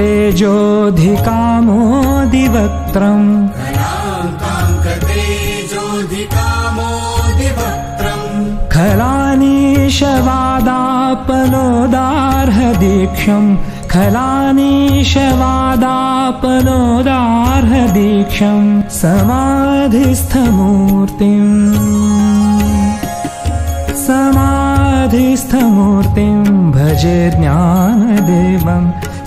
तेजोधिकामोदिवक्त्रम्धिकामोदिवक्त्रम् खलानीशवादापनोदार्हदीक्षम् खलानीशवादापनोदार्हदीक्षम् समाधिस्थमूर्तिम्। समाधिस्थमूर्तिम्। भजे ज्ञानदेवम्।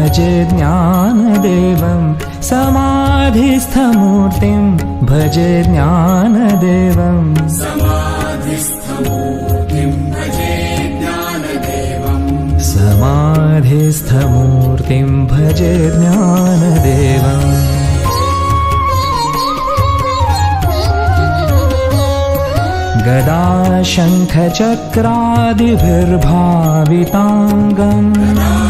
भजे ज्ञानदेवं समाधिस्थमूर्तिं भजे ज्ञानदेवम् समाधिस्थमूर्तिं भजे ज्ञानदेवम् समाधिस्थमूर्तिं भजे ज्ञानदेवम् गदाशङ्खचक्रादिभिर्भाविताङ्गम्। शङ्खचक्रादिभिर्भाविताङ्गम्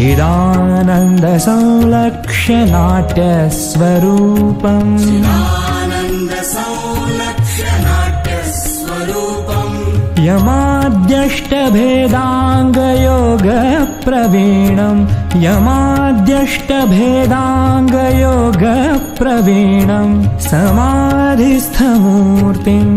चिदानन्दसंलक्ष्यनाट्यस्वरूपम् यमाद्यष्टभेदाङ्गयोगप्रवीणम् यमाद्यष्टभेदाङ्गयोगप्रवीणम् समाधिस्थमूर्तिम्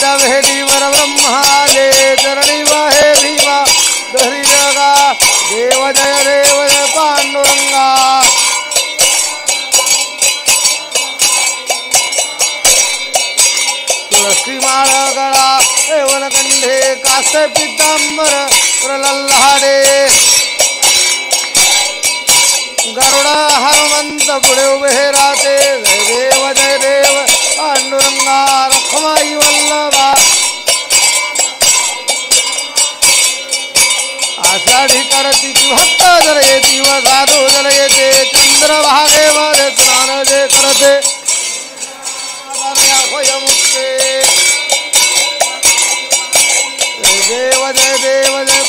यादव हे धीवर ब्रह्माले चरणी वाहे भीमा धरी जगा देव जय देव जय पांडुरंगा. तुळसी माळ गळा देवन कंठे कास पितांबर प्रल्हाडे गरुडा हनुमंत पुढे उभे राहते जय देव जय देव. ಪಾಂಡುರಂಗಾರಥಮಾಯಿ ವಲ್ಲಭ ಆಷಾಢಿ ಕರತಿತಿ ಭಕ್ತ ಜಲಯತಿ ಯುವ ಸಾಧು ಜಲಯತೆ, ಚಂದ್ರ ಭಾಗೇವ ಸ್ನಾನ ಜೇ ಕರತೆ. ಮುಕ್ತೆ ದೇವ, ಜಯ ದೇವ, ಜಯ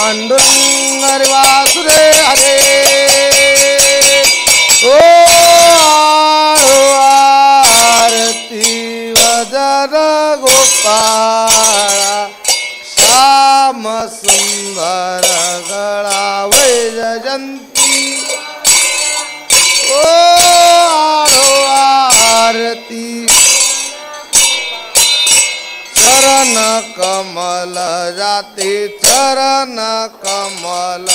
पांडुरंग हरे हरे. ओ कमल जाते चरण कमल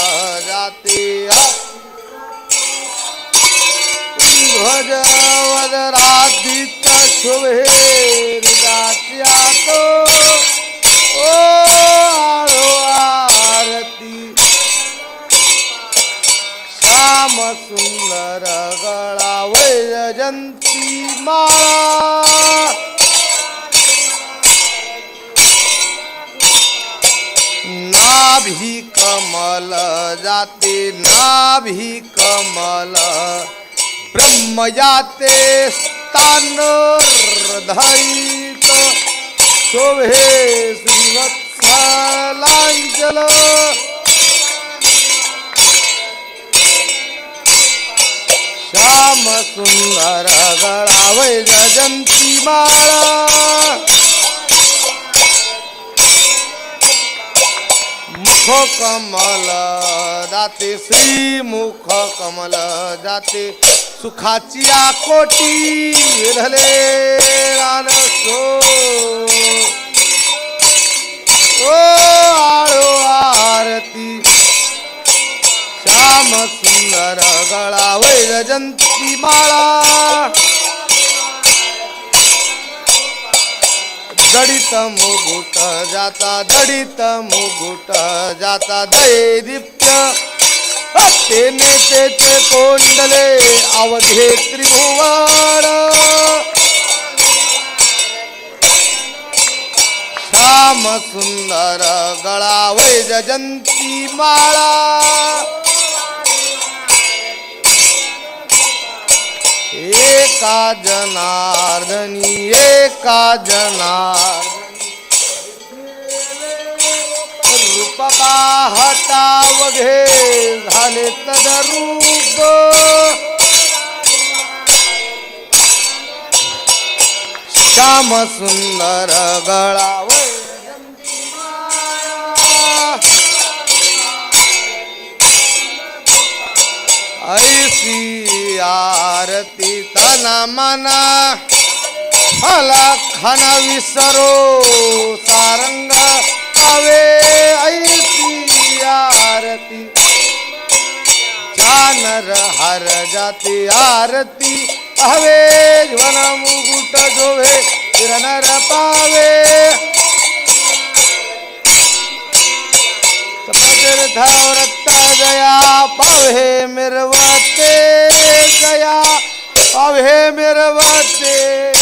जाती. ध्वज वदरादित्य शुभे हृदाच्या तो कमल जाते नाभी कमल. ब्रह्म जाते स्थान धैत शोभे श्रीवत्सलांचल श्याम सुंदर गळा वैजयंती माळा. मुख कमल जाते श्री मुख कमल जाते सुखाची आकोटी विरहले रान ओ आळो आरती श्याम सुंदर गळा वैजयंती माळा. दडित मुगुट जाता दडित मुगुट जाता दये दीप्य तेने तेचे कोंडले अवधे त्रिभुवाड श्याम सुंदर गळा वैजयंती माळा. एका जनार्दनी एका जनार्दनी. रूप पाहता वघे झाले तदरूप. श्याम सुंदर गळाव ऐसी आरत तना मना मला खाना विसरो सारंग पावे ऐसी आरती. जानर हर जाती आरती हवे ज्वन मुकुट जोवे किरणर पावे. तीर्थ जया पावे मिरवते जया. पावे मिरवते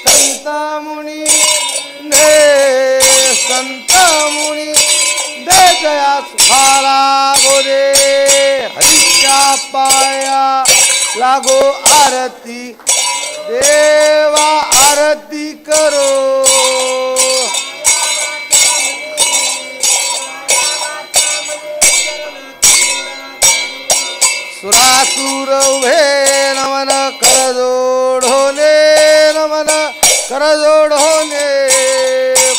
संता मुनी ने संता मुनी दे जया सुखाला गोरे हरीच्या पाया लागो आरती। देवा आरती करो। सुरासुर उभे नमन करजोडोने नमन करजोडोने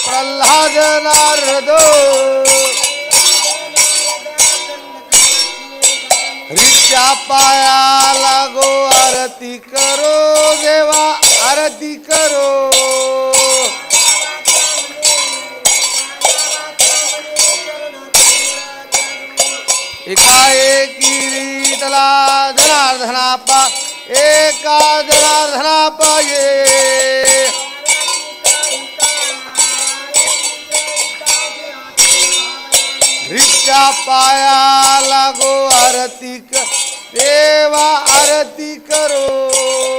प्रल्हाद नारद. रिच्या पाया लागो आरती करो देवा आरती करो. एका एक शीतला एक एका जनार्दनापा ये ऋषा पाया लागो आरती कर देवा आरती करो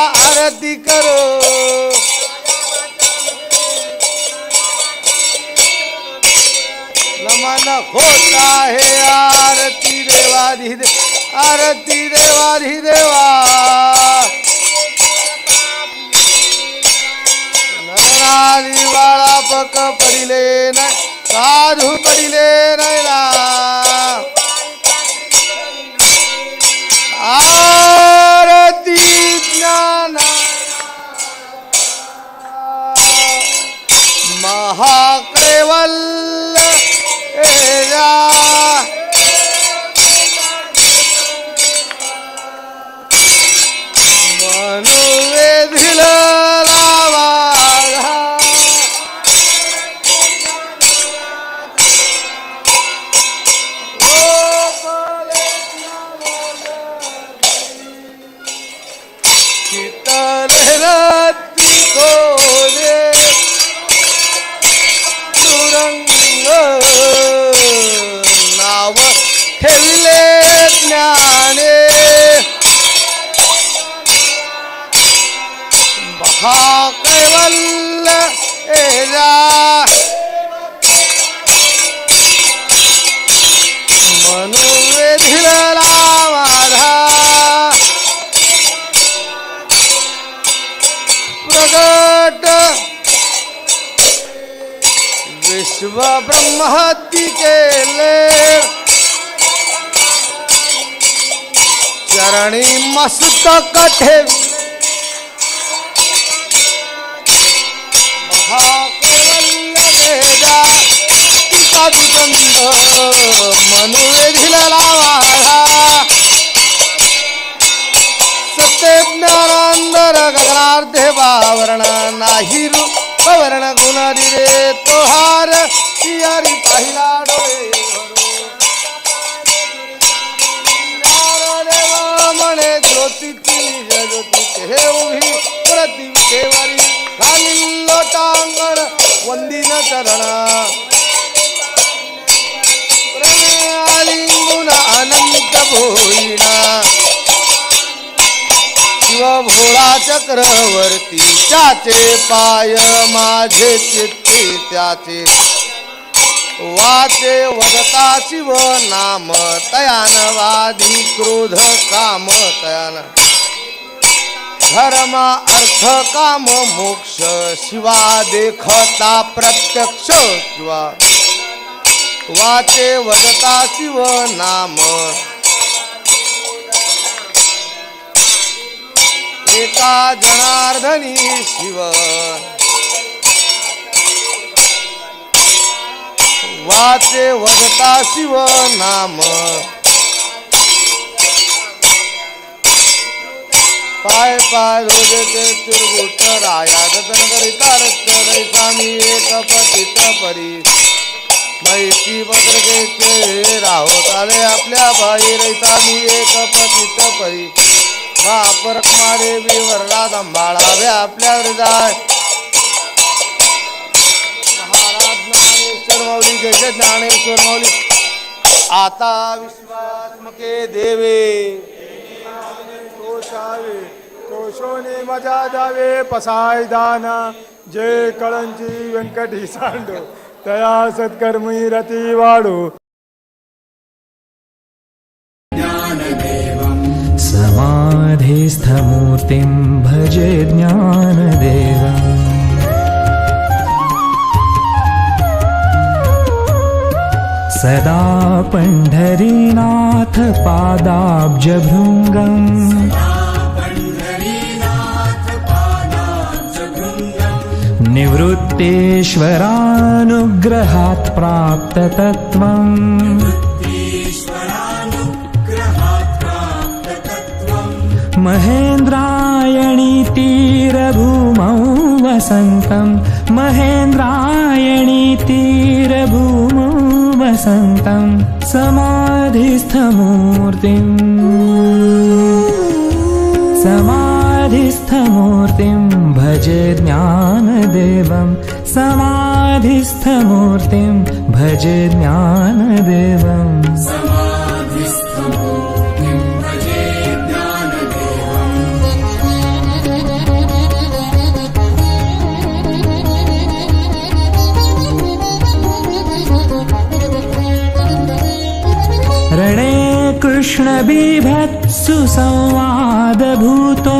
आरती करो। नमन होता है आरती देवाधी दे आरती देवाधी देवा नरनारी बाळा पक पडिले न साधू पडिले नाही महाकैवल्य एरा मनुवेधिल माझा प्रगट. विश्व ब्रह्महत्ती केले. चरणी मस्तक ठेव साधुचंद मनुवेधिला लावा सत्यज्ञानांदर गगनार्धे वावरण नाही रूप वर्ण गुणारी रे तोहार. शियारी पाहिला डोळे म्हणे ज्योतीची निज ज्योती हे उभी. देवारी खालील लोटांगण वंदिन चरणा. प्रेमालिंगुन अनंत भोईना शिव भोळा चक्रवर्ती त्याचे पाय माझे चित्ते त्याचे वाचे वदता शिव नाम तयान वादी क्रोध काम तयान धर्म अर्थ काम मोक्ष शिवा देखता प्रत्यक्ष शिवा. वाचे वदता शिव नाम. एका जनार्दनी शिव. वाचे वदता शिव नाम. पाय पाय रोजते तिरगुट राया गतन करिता रक्त स्वामी एक पतित परी. मैत्री पत्रकेचे राहोत आले आपल्या बाई रैसामी एक पतित परी. वापर मारे विवरला दंबाळावे आपल्या हृदय महाराज ज्ञानेश्वर मौली जय ज्ञानेश्वर मौली. आता विश्वात्मके देवे. तोषावे तोषोने मजा जावे पसायदाना. जय कळंजी व्यंकटी सांडो तया सत्कर्मी रती वाढो समाधिस्थमूर्तिं भजे ज्ञानदेवम्। सदा पण्ढरीनाथ निवृत्तेश्वरानुग्रहात् प्राप्ततत्त्वम्। महेन्द्रायणीतीरभूमौ वसन्तं महेन्द्रायणी वसन्तं समाधिस्थमूर्तिम्। भजे ज्ञानदेवं समाधिस्थमूर्तिं भजे ज्ञानदेवम् रणे कृष्णबिभत्सु संवादभूतो